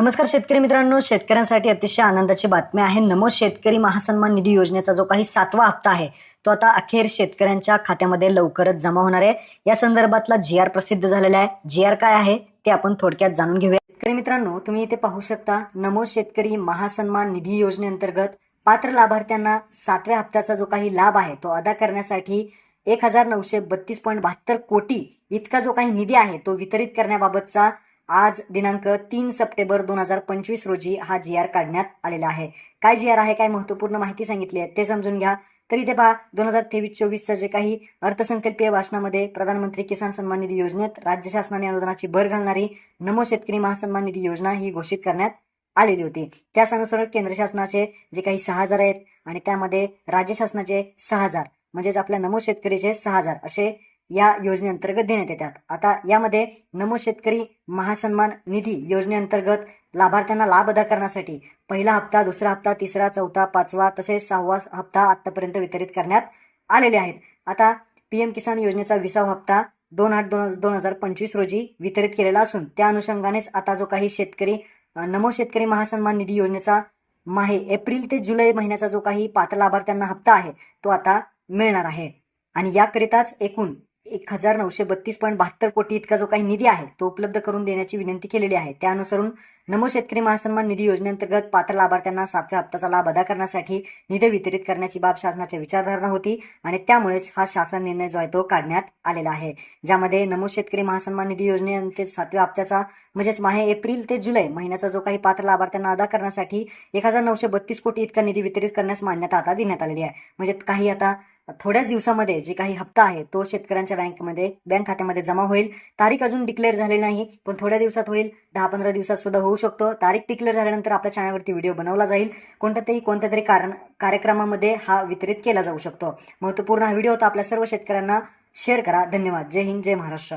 नमस्कार शेतकरी मित्रांनो. शेतकऱ्यांसाठी अतिशय आनंदाची बातमी आहे. नमो शेतकरी महासन्मान निधी योजनेचा जो काही सातवा हप्ता आहे तो आता अखेर शेतकऱ्यांच्या खात्यामध्ये लवकरच जमा होणार आहे. या संदर्भातला जी आर प्रसिद्ध झालेला आहे. जी आर काय आहे ते आपण थोडक्यात जाणून घेऊया. शेतकरी मित्रांनो तुम्ही इथे पाहू शकता नमो शेतकरी महासन्मान निधी योजनेअंतर्गत पात्र लाभार्थ्यांना सातव्या हप्त्याचा जो काही लाभ आहे तो अदा करण्यासाठी एक हजार नऊशे बत्तीस पॉईंट बहात्तर कोटी इतका जो काही निधी आहे तो वितरित करण्याबाबतचा आज दिनांक तीन सप्टेंबर दोन हजार पंचवीस रोजी हा जी आर काढण्यात आलेला आहे. काय जी आर आहे काय महत्त्वपूर्ण माहिती सांगितली आहे ते समजून घ्या. तर इथे पहा दोन हजार तेवीस चोवीसचं जे काही अर्थसंकल्पीय भाषणामध्ये प्रधानमंत्री किसान सन्मान निधी योजनेत राज्य शासनाने अनुदानाची भर घालणारी नमो शेतकरी महासन्मान निधी योजना ही घोषित करण्यात आलेली होती. त्याच अनुसार केंद्र शासनाचे जे काही सहा हजार आहेत आणि त्यामध्ये राज्य शासनाचे सहा हजार म्हणजेच आपल्या नमो शेतकरीचे सहा हजार असे या योजनेअंतर्गत देण्यात येतात. आता यामध्ये नमो शेतकरी महासन्मान निधी योजनेअंतर्गत लाभार्थ्यांना लाभ अदा करण्यासाठी पहिला हप्ता दुसरा हप्ता तिसरा चौथा पाचवा तसेच सहावा हप्ता आतापर्यंत वितरित करण्यात आलेले आहेत. आता पीएम किसान योजनेचा विसावा हप्ता दोन आठ दोन दोन हजार पंचवीस रोजी वितरित केलेला असून त्या अनुषंगानेच आता जो काही शेतकरी नमो शेतकरी महासन्मान निधी योजनेचा माहे एप्रिल ते जुलै महिन्याचा जो काही पात्र लाभार्थ्यांना हप्ता आहे तो आता मिळणार आहे. आणि याकरिताच एकूण एक हजार नऊशे बत्तीस पॉईंट बहात्तर कोटी इतका जो काही निधी आहे तो उपलब्ध करून देण्याची विनंती केलेली आहे. त्यानुसारून नमो शेतकरी महासन्मान निधी योजनेअंतर्गत पात्र लाभार्थ्यांना सातव्या हप्त्याचा लाभ अदा करण्यासाठी निधी वितरित करण्याची बाब शासनाच्या विचारधारणा होती आणि त्यामुळेच हा शासन निर्णय जो आहे तो काढण्यात आलेला आहे. ज्यामध्ये नमो शेतकरी महासन्मान निधी योजनेअंतर्गत सातव्या हप्त्याचा म्हणजेच माहे एप्रिल ते जुलै महिन्याचा जो काही पात्र लाभार्थ्यांना अदा करण्यासाठी एक हजार नऊशे बत्तीस कोटी इतका निधी वितरित करण्यास मान्यता आता देण्यात आलेली आहे. म्हणजे काही आता थोड्याच दिवसामध्ये जे काही हप्ता आहे तो शेतकऱ्यांच्या बँकमध्ये बँक खात्यामध्ये जमा होईल. तारीख अजून डिक्लेअर झालेली नाही पण थोड्या दिवसात होईल. दहा पंधरा दिवसात सुद्धा होऊ शकतो. तारीख डिक्लेअर झाल्यानंतर आपल्या चॅनलवरती व्हिडिओ बनवला जाईल. कोणत्यातरी कोणत्या तरी कारण कार्यक्रमामध्ये हा वितरित केला जाऊ शकतो. महत्त्वपूर्ण हा व्हिडिओ होता. आपल्या सर्व शेतकऱ्यांना शेअर करा. धन्यवाद. जय हिंद जय महाराष्ट्र.